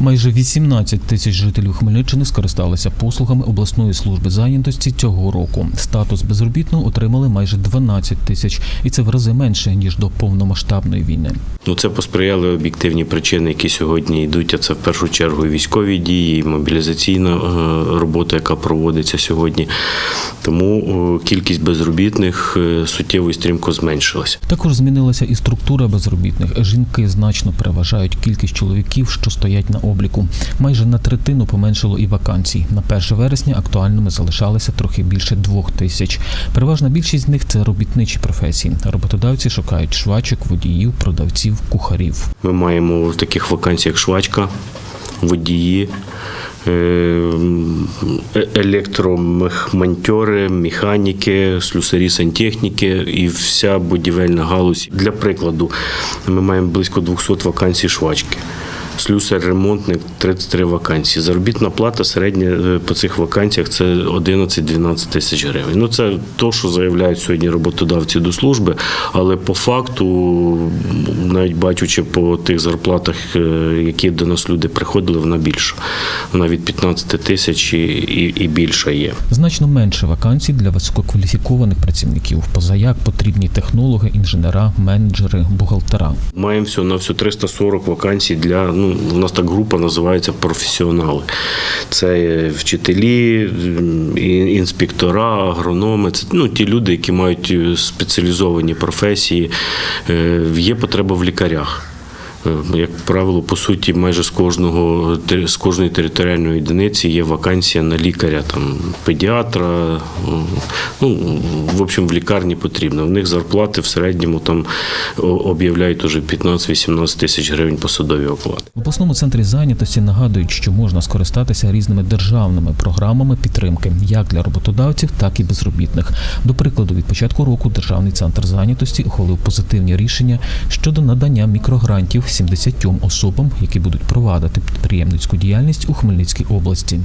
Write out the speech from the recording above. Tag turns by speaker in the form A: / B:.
A: Майже 18 тисяч жителів Хмельниччини скористалися послугами обласної служби зайнятості цього року. Статус безробітного отримали майже 12 тисяч, і це в рази менше ніж до повномасштабної війни.
B: Ну, це посприяли об'єктивні причини, які сьогодні йдуть. А це в першу чергу і військові дії, і мобілізаційна е, робота, яка проводиться сьогодні. Тому е, кількість безробітних е, суттєво і стрімко зменшилася.
A: Також змінилася і структура безробітних. Жінки значно переважають кількість чоловіків, що стоять на обліку. Майже на третину поменшило і вакансій. На 1 вересня актуальними залишалося трохи більше двох тисяч. Переважна більшість з них це робітничі професії. Роботодавці шукають швачок, водіїв, продавців, кухарів.
B: Ми маємо в таких вакансіях швачка, водії. е, Електромонтери, механіки, слюсарі сантехніки і вся будівельна галузь. Для прикладу, ми маємо близько 200 вакансій швачки. Слюсар, ремонтник 33 вакансії. Заробітна плата середня е, по цих вакансіях це 11-12 тисяч гривень. Ну це то, що заявляють сьогодні роботодавці до служби, але по факту, навіть бачучи по тих зарплатах, е, які до нас люди приходили, вона більша. Вона від 15 тисяч і, і, і більша є.
A: Значно менше вакансій для висококваліфікованих працівників. Позаяк потрібні технологи, інженера, менеджери, бухгалтера.
B: Маємо всього на всю 340 вакансій для ну у нас так група називається професіонали. Це вчителі, інспектора, агрономи. Це ну ті люди, які мають спеціалізовані професії. Е, Є потреба в лікарях. Е, Як правило, по суті, майже з кожного з кожної територіальної одиниці є вакансія на лікаря, там педіатра. Ну в общем, в лікарні потрібно. В них зарплати в середньому там об'являють уже 15-18 тисяч гривень посадові оклади.
A: В обласному центрі зайнятості нагадують, що можна скористатися різними державними програмами підтримки як для роботодавців, так і безробітних. До прикладу, від початку року Державний центр зайнятості ухвалив позитивні рішення щодо надання мікрогрантів 70 особам, які будуть провадити підприємницьку діяльність у Хмельницькій області.